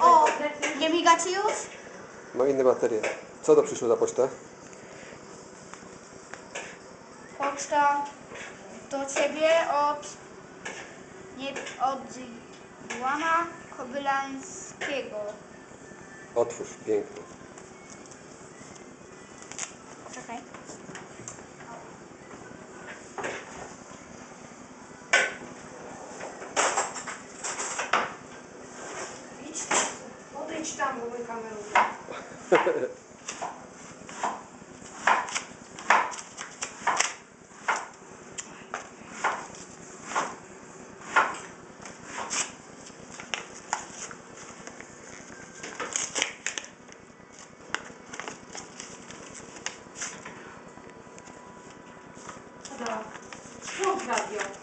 O, nie miga ci już? Ma inne baterie. Co to przyszło za pocztę? Poczta do ciebie od nie od Łana Kobylańskiego. Otwórz, pięknie. Ми читаємо великими руками. Да. Что взгляд делать?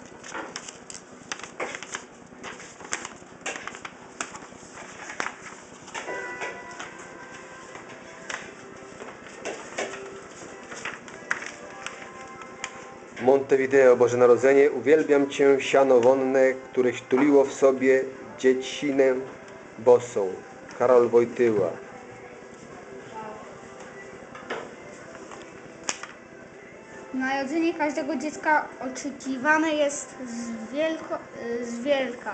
Montevideo, Boże Narodzenie, uwielbiam Cię, siano wonne, któreś tuliło w sobie dziecinę bosą. Karol Wojtyła. Narodzenie każdego dziecka oczekiwane jest z, wielko, z wielka.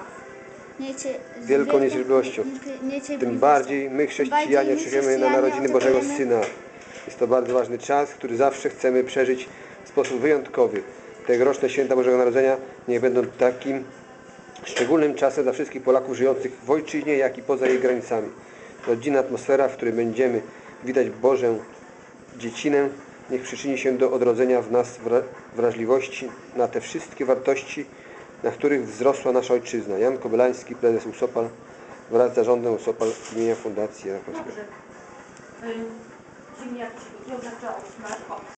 Niecie, z Wielką niecierpliwością. nie- niecierpliwością. Tym bardziej my, chrześcijanie, Bardziej my, czekamy na narodziny Bożego oczekujemy- Syna. Jest to bardzo ważny czas, który zawsze chcemy przeżyć sposób wyjątkowy. Tegoroczne święta Bożego Narodzenia niech będą takim szczególnym czasem dla wszystkich Polaków żyjących w ojczyźnie, jak i poza jej granicami. Rodzinna atmosfera, w której będziemy widać Bożę dziecinę, niech przyczyni się do odrodzenia w nas wra- wrażliwości na te wszystkie wartości, na których wzrosła nasza ojczyzna. Jan Kobylański, prezes USOPAL, wraz z zarządem USOPAL imienia Fundacji Rakowskiego. Dobrze. Ym,